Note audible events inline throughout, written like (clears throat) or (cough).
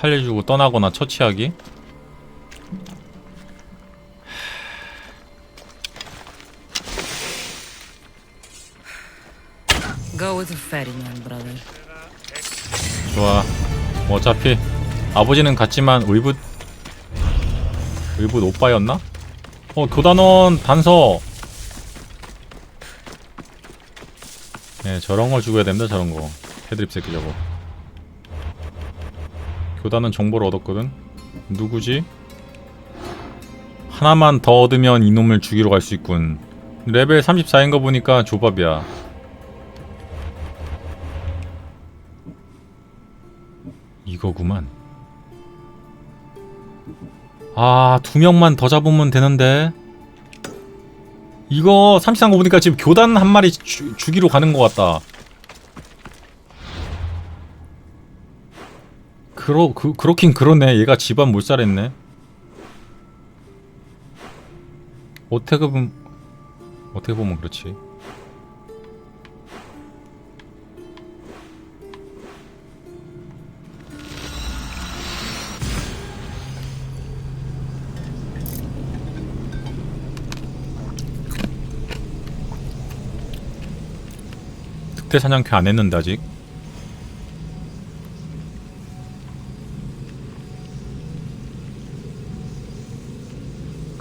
살려주고 떠나거나 처치하기. 좋아. 뭐 어차피 아버지는 같지만 의붓 의붓 오빠였나? 어 교단원 단서. 네 저런 걸 죽여야 됩니다 저런 거. 헤드립 새끼 저거 교단은 정보를 얻었거든 누구지? 하나만 더 얻으면 이놈을 죽이러 갈 수 있군 레벨 34인 거 보니까 조밥이야 이거구만. 아, 두 명만 더 잡으면 되는데. 이거 33거 보니까 지금 교단 한 마리 주, 죽이러 가는 것 같다. 그러, 그, 그렇긴 그러네. 얘가 집안 몰살했네. 어떻게 보면, 어떻게 보면 그렇지. 늑대 사냥캐 안 했는데 아직.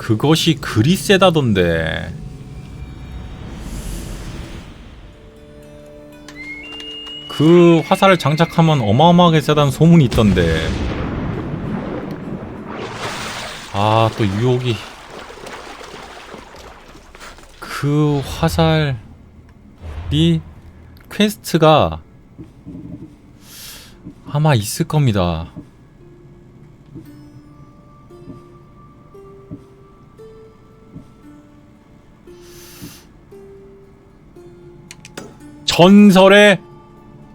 그것이 그리 세다던데. 그 화살을 장착하면 어마어마하게 세다는 소문이 있던데. 아, 또 유혹이. 그 화살이 퀘스트가 아마 있을 겁니다. 전설의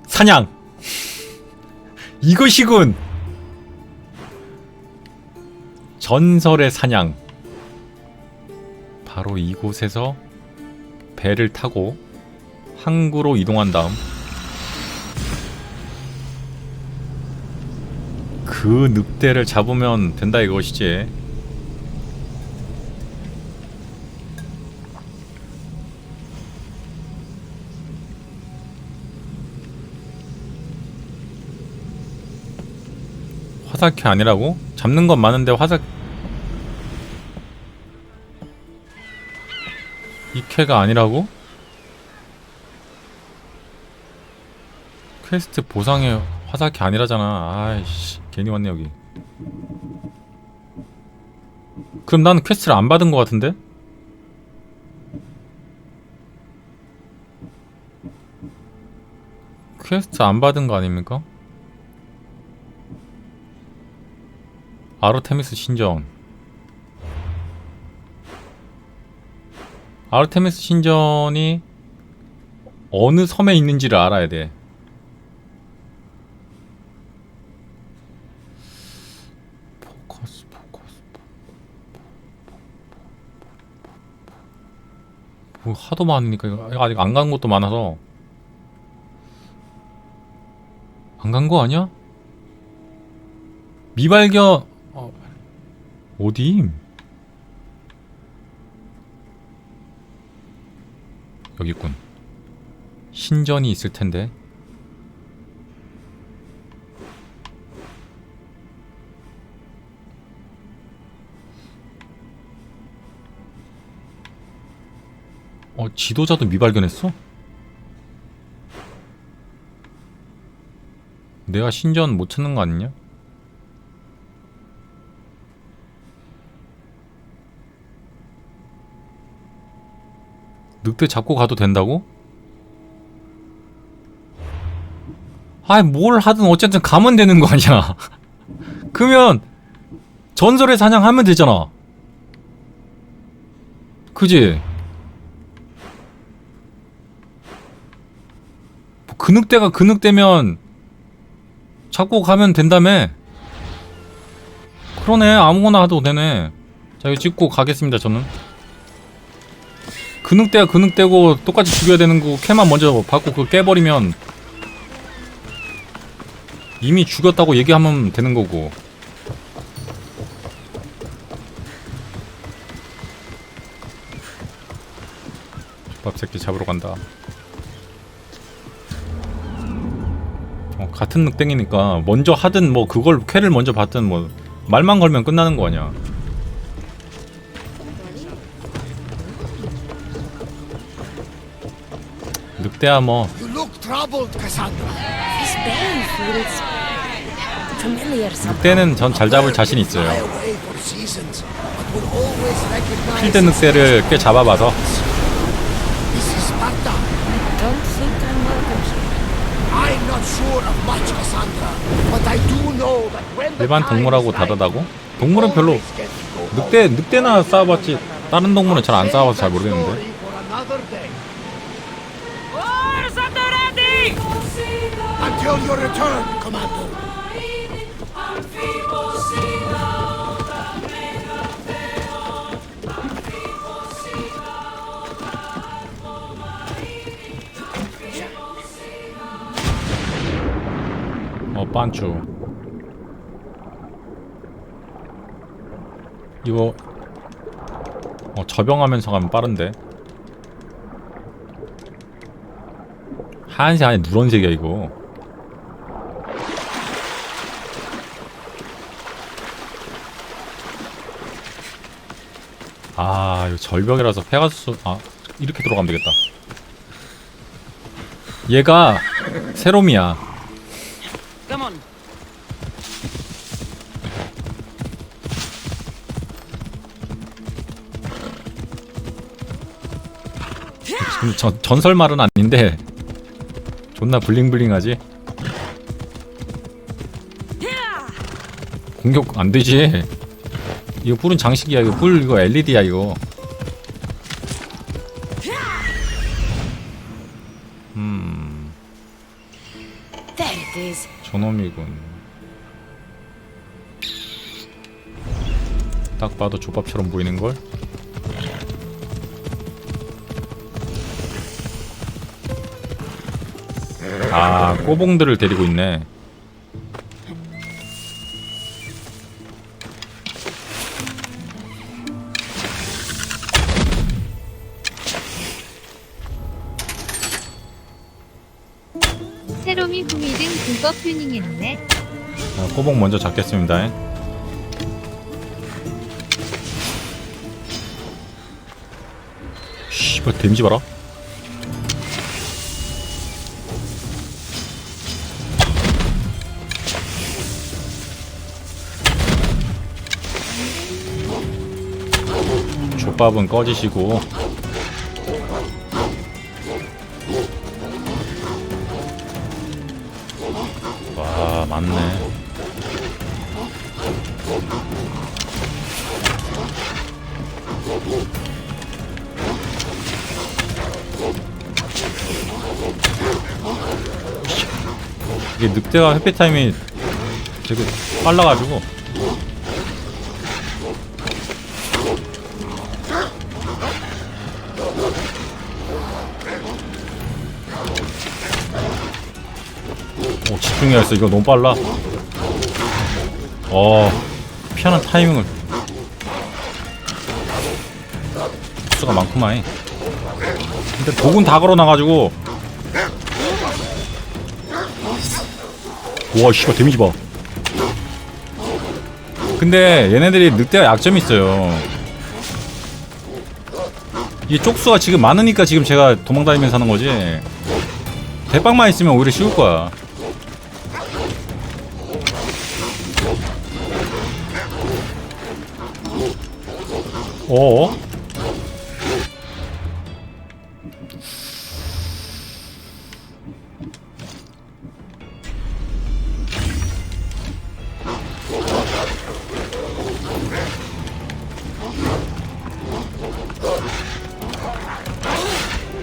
사냥. 이것이군. 전설의 사냥. 바로 이곳에서 배를 타고 항구로 이동한 다음 그 늑대를 잡으면 된다 이것이지. 화살캐 아니라고? 잡는 건 많은데 화살 이 캐가 아니라고? 퀘스트 보상에 화살캐 아니라잖아. 아이씨, 괜히 왔네 여기. 그럼 난 퀘스트를 안 받은 것 같은데? 퀘스트 안 받은 거 아닙니까? 아르테미스 신전. 아르테미스 신전이 어느 섬에 있는지를 알아야 돼. 포커스 포커스 뭐 하도 많으니까 이거 아직 안 간 곳도 많아서 안 간 거 아니야? 미발견 어, 어디? 여기 있군 신전이 있을 텐데 어, 지도자도 미발견했어? 내가 신전 못 찾는 거 아니냐? 늑대 잡고 가도 된다고? 아이 뭘 하든 어쨌든 가면 되는 거 아니야. (laughs) 그러면 전설의 사냥하면 되잖아. 그지? 그 늑대가 그 늑대면 잡고 가면 된다며? 그러네. 아무거나 해도 되네. 자 이거 찍고 가겠습니다 저는 그 늑대고 똑같이 죽여야 되는 거 캐만 먼저 받고 그거 깨버리면 이미 죽였다고 얘기하면 되는 거고. 밥 새끼 잡으러 간다. 어, 같은 늑땡이니까 먼저 하든 뭐 그걸 쾌를 먼저 받든 뭐 말만 걸면 끝나는 거 아니야 familiar somehow. 늑대는 전 잘 잡을 자신 있어요 필드 늑대를 꽤 잡아봐서 This is Sparta. Don't think I'm welcome here. I'm not sure of much, Cassandra, but I do know that when the 일반 동물하고 다르다고? 동물은 별로. 늑대 늑대나 싸워봤지 다른 동물은 잘 안 싸워서 잘 모르겠는데 Until your return, Commander. 어 빤쭈 이거 어 저병하면서 가면 빠른데? 하얀색 안에 누런색이야 이거 아 이거 절벽이라서 페가수스 아 이렇게 들어가면 되겠다. 얘가 세롬이야. Come on. 지금 전, 전설 말은 아닌데 존나 블링블링하지? 공격 안 되지 이거 뿔은 장식이야 이거. 뿔 이거 LED야 이거. 음. 저놈이군. 딱 봐도 족밥처럼 보이는걸? 아 꼬봉들을 데리고 있네 튜닝했네. 자, 꼬봉 먼저 잡겠습니다. 씨발 데미지 봐라. 족밥은 꺼지시고 맞네. 이게 늑대가 회피 타임이 되게 빨라가지고 집중해야 했어. 이거 너무 빨라. 어 피하는 타이밍을. 수가 많구만. 근데 독은 다 걸어놔가지고. 와 씨발 데미지 봐. 근데 얘네들이 늑대가 약점이 있어요. 이 쪽수가 지금 많으니까 지금 제가 도망다니면서 하는 거지. 대빵만 있으면 오히려 쉬울 거야 어?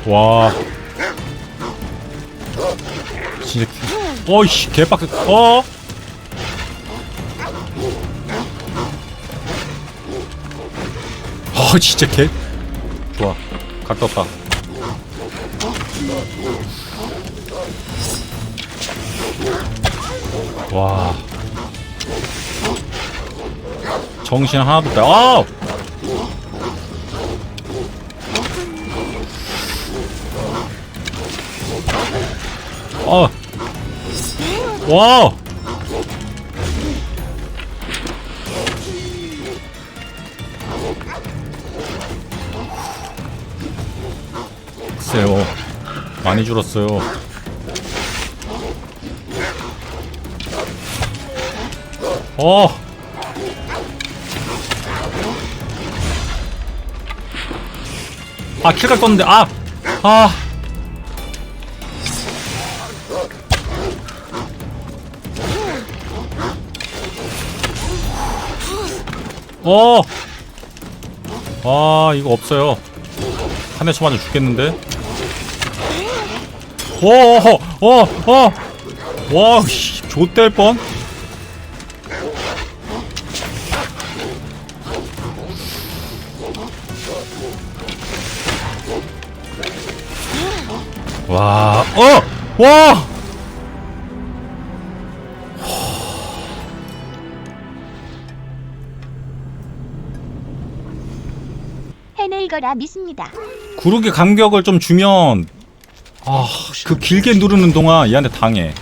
와. 진짜 개- 어이씨 개빡 어? 어 진짜 개 좋아 각 떴다 와. 정신 하나도 없다. 아! 어. 와! 많이 줄었어요. 어. 아, 킬각 떴는데, 아! 아! 어! 아, 이거 없어요. 한 대 쳐맞아 죽겠는데? 오, 어, 어! 와, 씨, 좆될 뻔? 와, 어! 와! 해낼 거라 믿습니다. 구르기 간격을 좀 주면 아, 그 길게 누르는 동안 얘한테 당해.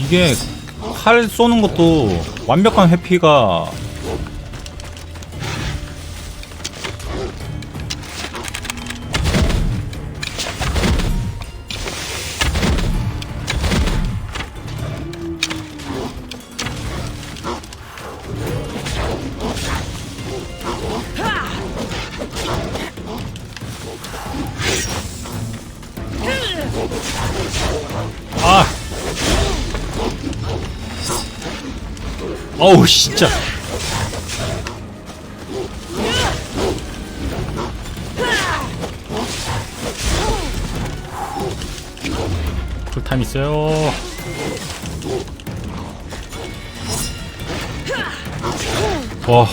이게 칼 쏘는 것도 완벽한 회피가 어우 진짜. 쿨타임 있어요. 와.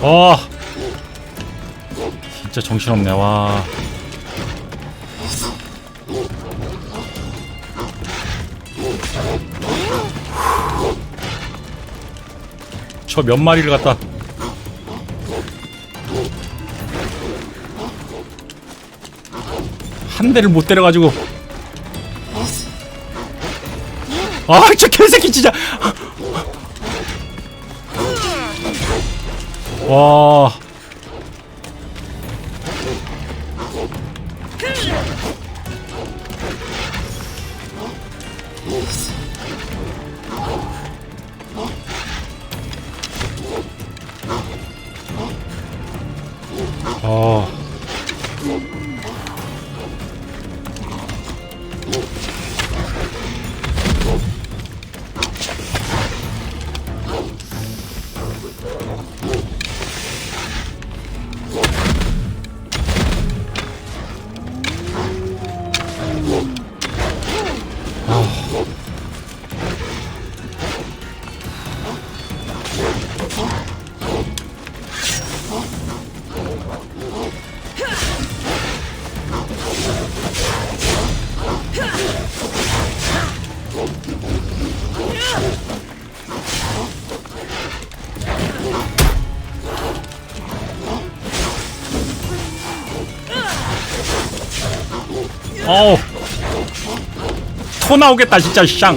와. 진짜 정신없네, 와. 저 몇 마리를 갖다. 한 대를 못 때려가지고. 아, 저 개새끼 진짜. 와. 토 나오겠다 진짜 샹.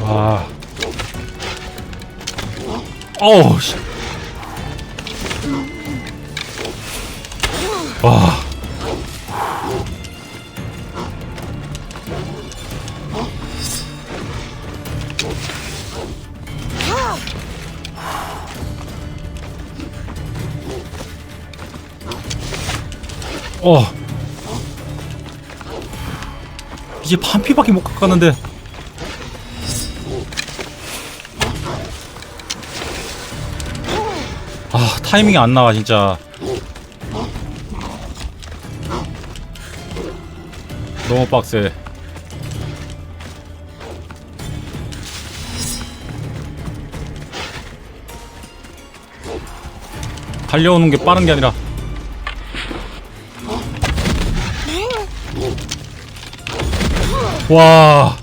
와. 어우 씨. 와. 어. 이제 반피밖에 못 깎았는데 아 타이밍이 안 나와 진짜 너무 빡세. 달려오는 게 빠른 게 아니라. 와.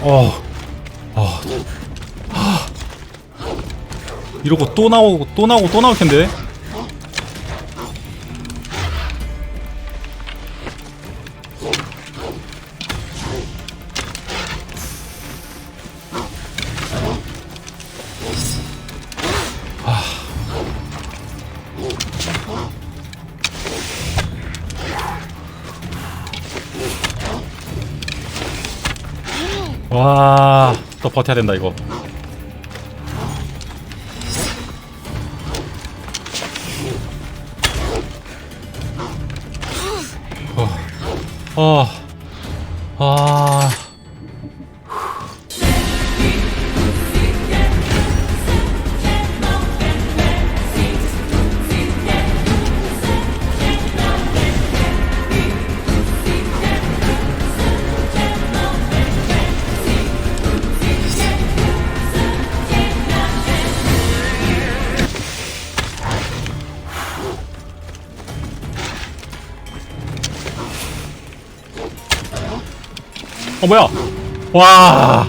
어, 어, 이러고 또 나오고 또 나오고 또 나올 텐데. 와, 또 버텨야 된다 이거. 어, 어, 아, 어 뭐야? 와,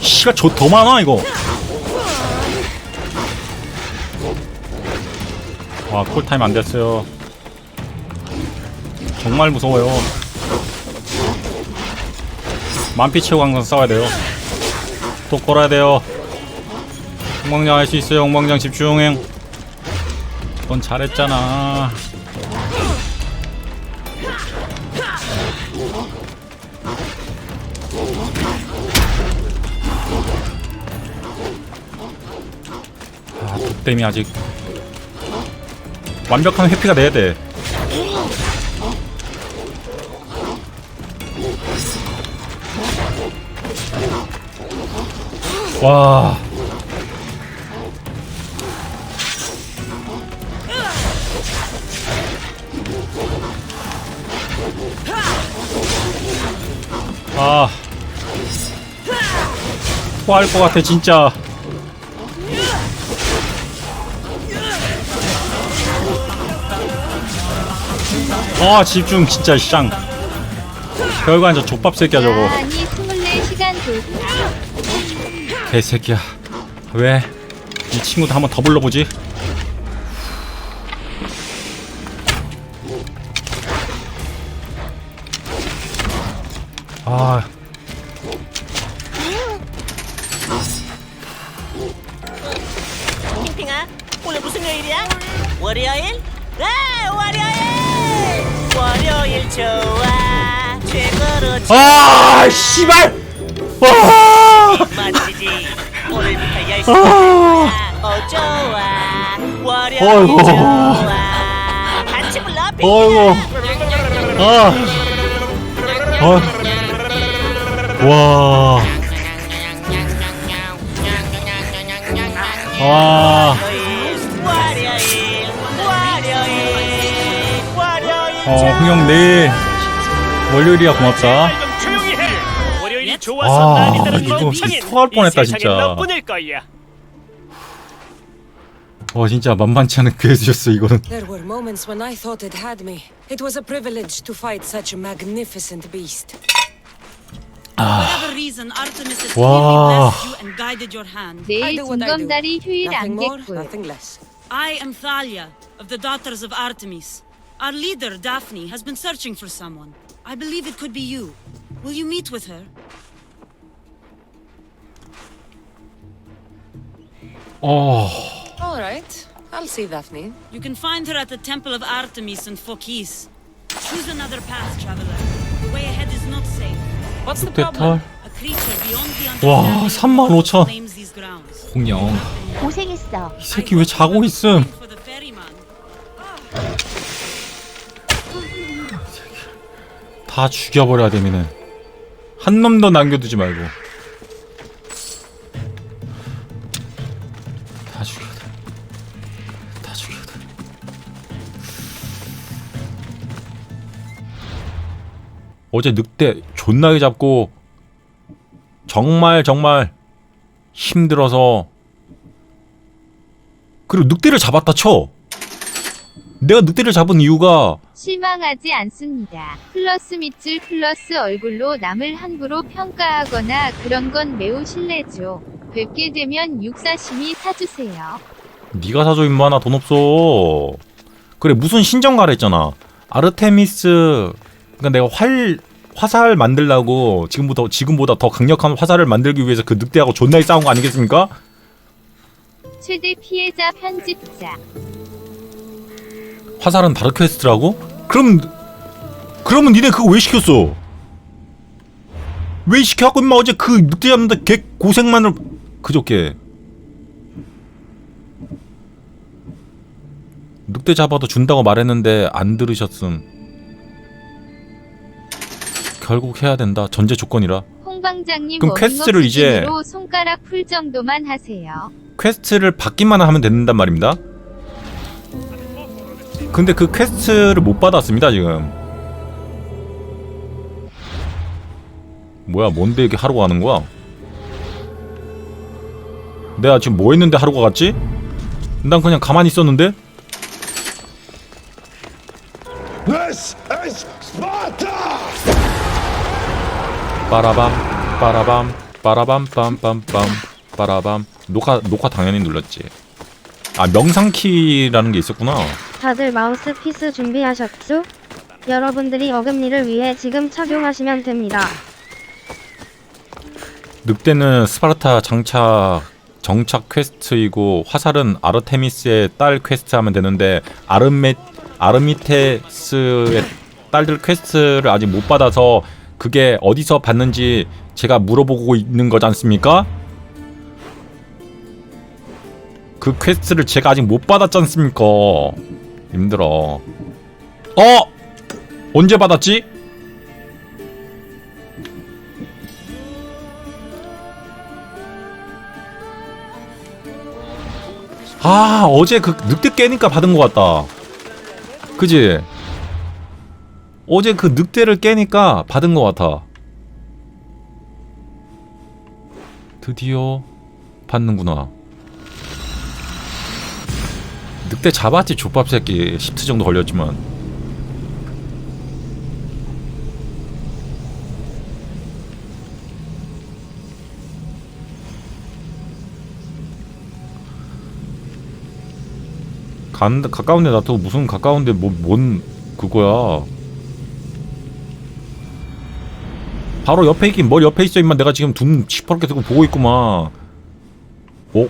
씨가 저 더 많아 이거. 와 쿨타임 안 됐어요. 정말 무서워요. 만피 채우고 항상 싸워야 돼요. 또 걸어야 돼요. 엉망장 할 수 있어요. 엉망장 집중행. 넌 잘했잖아. 아, 덕댐이 아직 완벽한 회피가 돼야 돼. 와. 아. 토할 것 같아 진짜. 아 집중 진짜 쌍. 결과는 저 족밥 새끼야 저거. 아니 24시간 돌 개새끼야. 왜? 이 친구도 한번 더 불러보지. 어이구. 핑핑아 아, 어, 와, 와, 어, 흥영 내일 월요일이야 고맙다. 아, 이거 멍청인 토할 뻔했다, 진짜. 너뿐일 거야. 와, 진짜 만만치 않은 괴수였어 이거는. There were moments when I thought it had me. It was a privilege to fight such a magnificent beast. whatever reason, Artemis has Wow. clearly blessed you and guided your hand. I 내일 do what I do. 징검다리 휴일 Nothing more, 안개꿀 nothing less. I am Thalia, of the Daughters of Artemis. Our leader, Daphne, has been searching for someone. I believe it could be you. Will you meet with her? 어, All right, I'll see Daphne. You can find her at the Temple of Artemis in Phokis. Choose another path, traveler. The way ahead is not safe. What's the problem? A creature beyond the 와, understanding 35,000. claims these grounds. 공룡 고생했어. 이 새끼 왜 자고 있음 For the ferryman. 다 죽여버려야 되면은 한 놈도 남겨두지 말고 어제 늑대 존나게 잡고 정말 정말 힘들어서 그리고 늑대를 잡았다 쳐 내가 늑대를 잡은 이유가 실망하지 않습니다. 플러스 밑줄 플러스 얼굴로 남을 함부로 평가하거나 그런 건 매우 실례죠. 뵙게 되면 육사심이 사주세요. 네가 사줘 임마 나 돈 없어 그래 무슨 신정가라 했잖아 아르테미스 그러니까 내가 활 화살 만들라고 지금부터 지금보다 더 강력한 화살을 만들기 위해서 그 늑대하고 존나게 싸운 거 아니겠습니까? 최대 피해자 편집자. 화살은 다른 퀘스트라고? 그럼 그러면 니네 그거 왜 시켰어? 왜 시켜갖고 임마 어제 그 늑대 잡는데 개 고생만을 그저께 늑대 잡아도 준다고 말했는데 안 들으셨음 결국 해야 된다 전제 조건이라 홍방장님 그럼 퀘스트를 이제- 수준으로 손가락 풀 정도만 하세요. 퀘스트를 받기만 하면 된단 말입니다. 근데 그 퀘스트를 못 받았습니다 지금. 뭐야 뭔데 이렇게 하루가 가는 거야? 내가 지금 뭐 했는데 하루가 갔지? 난 그냥 가만히 있었는데? This is Sparta! 빠라밤 빠라밤 빠라밤 빰빰빰 빠라밤 녹화 녹화 당연히 눌렀지. 아 명상키라는 게 있었구나. 다들 마우스피스 준비하셨죠? 여러분들이 어금니를 위해 지금 착용하시면 됩니다. 늑대는 스파르타 장착 정착 퀘스트이고 화살은 아르테미스의 딸 퀘스트 하면 되는데 아르메 아르미테스의 딸들 퀘스트를 아직 못 받아서 그게 어디서 받는지 제가 물어보고 있는 거지 않습니까? 그 퀘스트를 제가 아직 못 받았지 않습니까? 힘들어. 어? 언제 받았지? 아 어제 그 늑대 깨니까 받은 것 같다 그지 어제 그 늑대를 깨니까 받은 것 같아. 드디어 받는구나. 늑대 잡았지 족밥 새끼. 10트 정도 걸렸지만. 간 가까운데 놔두고 무슨 가까운데 뭐 뭔 그거야 바로 옆에 있긴 뭘 옆에 있어 임마. 내가 지금 둠 시퍼렇게 들고 보고 있구만. 어? (clears throat)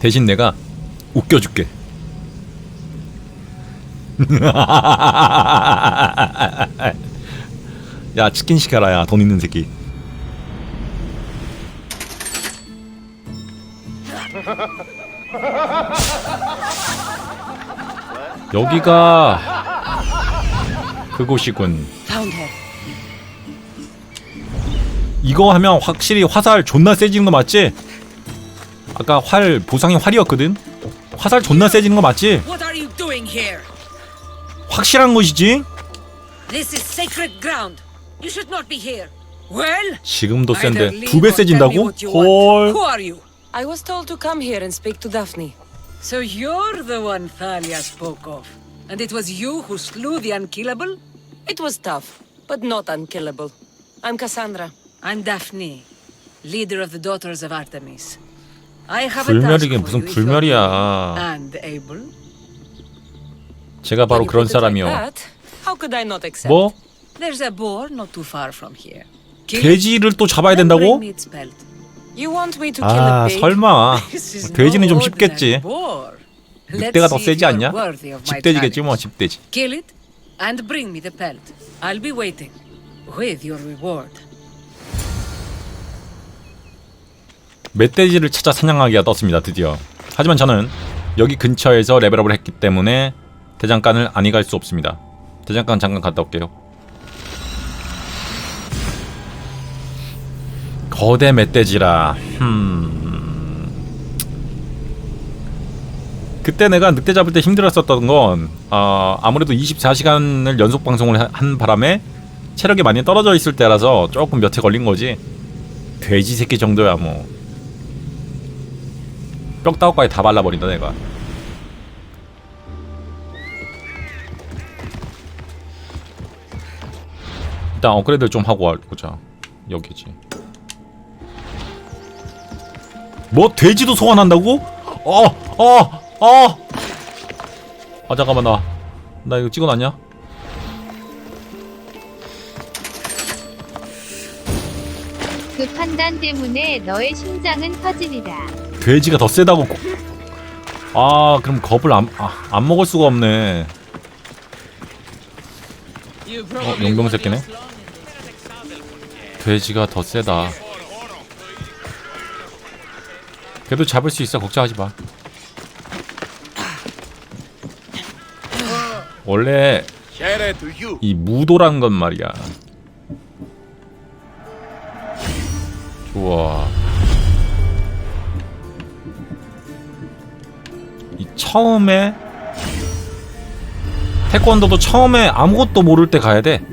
대신 내가 웃겨줄게. (laughs) 야 치킨 시켜라 야돈 있는 새끼 여기가 그곳이군. 이거 하면 확실히 화살 존나 세지는 거 맞지? 아까 활 보상이 활이었거든? 화살 존나 세지는 거 맞지? 확실한 것이지? 지금도 센데 두 배 세진다고? 헐? I was told to come here and speak to Daphne. So you're the one Thalia spoke of. And it was you who slew the unkillable? It was tough, but not unkillable. I'm Cassandra. I'm Daphne, leader of the Daughters of Artemis. I have a task 불멸이긴 for 무슨 you if you're 불멸이야 willing and able. 제가 바로 When you 그런 put it like 사람이요 that, How could I not accept? 뭐? There's a boar not too far from here. Kill it 돼지를 또 잡아야 and bring 된다고? me its pelt. You want me to kill a 아 pig? 설마 This is 돼지는 좀 쉽겠지. ordinary boar. Let's 늑대가 더 see if 세지 you're 않냐? worthy of my 집돼지겠지 뭐. 집돼지 Kill it and bring me the pelt. I'll be waiting with your reward. 멧돼지를 찾아 사냥하기가 떴습니다 드디어 하지만 저는 여기 근처에서 레벨업을 했기 때문에 대장간을 아니 갈수 없습니다 대장간 잠깐 갔다 올게요 거대 멧돼지라. 흠. 그때 내가 늑대 잡을 때 힘들었었던 건 어, 아무래도 24시간을 연속 방송을 하- 한 바람에 체력이 많이 떨어져 있을 때라서 조금 몇 해 걸린 거지. 돼지 새끼 정도야 뭐. 뼈다구까지 다 발라버린다 내가. 일단 업그레이드 좀 하고 보자. 여기지 뭐 돼지도 소환한다고? 어! 어! 어! 아 잠깐만 나 나 이거 찍어놨냐? 그 판단 때문에 너의 심장은 터지리라. 돼지가 더 세다고 고- 아 그럼 겁을 안, 아, 안 먹을 수가 없네 어 용병 새끼네 돼지가 더 세다 그래도 잡을 수 있어. 걱정하지 마. 원래. 이 무도란 건 말이야. 좋아. 이 처음에 태권도도 처음에 아무것도 모를 때 가야 돼.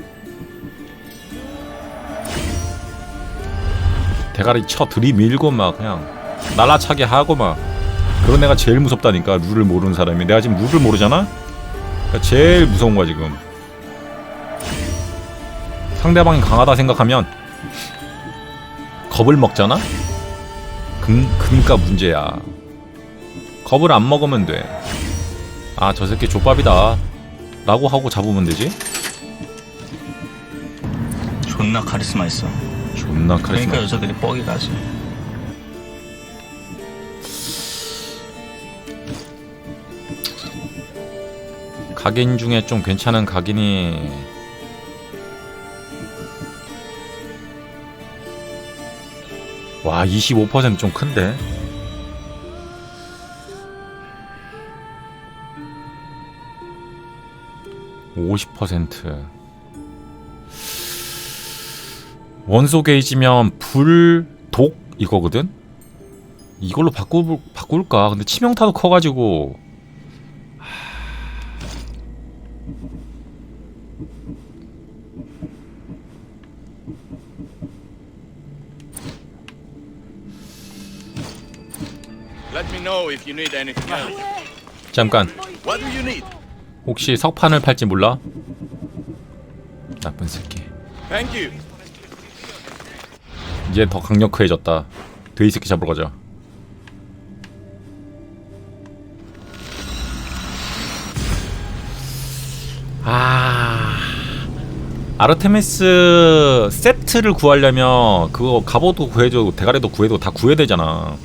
대가리 쳐 들이밀고 막 그냥 날라차게 하고 막. 그런 애가 제일 무섭다니까 룰을 모르는 사람이. 내가 지금 룰을 모르잖아? 그러니까 제일 무서운 거야 지금. 상대방이 강하다 생각하면 겁을 먹잖아? 그, 그니까 문제야. 겁을 안 먹으면 돼아 저 새끼 족밥이다. 라고 하고 잡으면 되지? 존나 카리스마 있어. 존나 카리스마. 그러니까 여자들이 뻑이 가지. 각인 중에 좀 괜찮은 각인이 와 25%좀 큰데? (50% 원소 게이지면 불 독 이거거든? 이걸로 바꾸 바꿀까? 근데 치명타도 커가지고 know if you need anything else. 잠깐 What do you need? 혹시 석판을 팔지 몰라? 나쁜 새끼 Thank you. 이제 더 강력해졌다 돼지 새끼 잡으러 가자 아 아르테미스 세트를 구하려면 그거 갑옷도 구해줘 대가리도 구해도 다 구해야 되잖아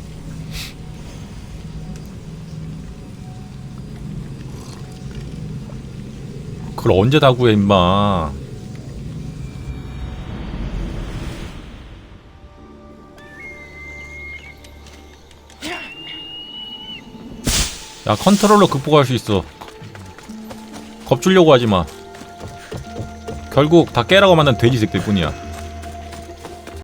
그걸 언제 다 구해 임마? 야 컨트롤러 극복할 수 있어. 겁주려고 하지마. 결국 다 깨라고 만든 돼지 새끼들 뿐이야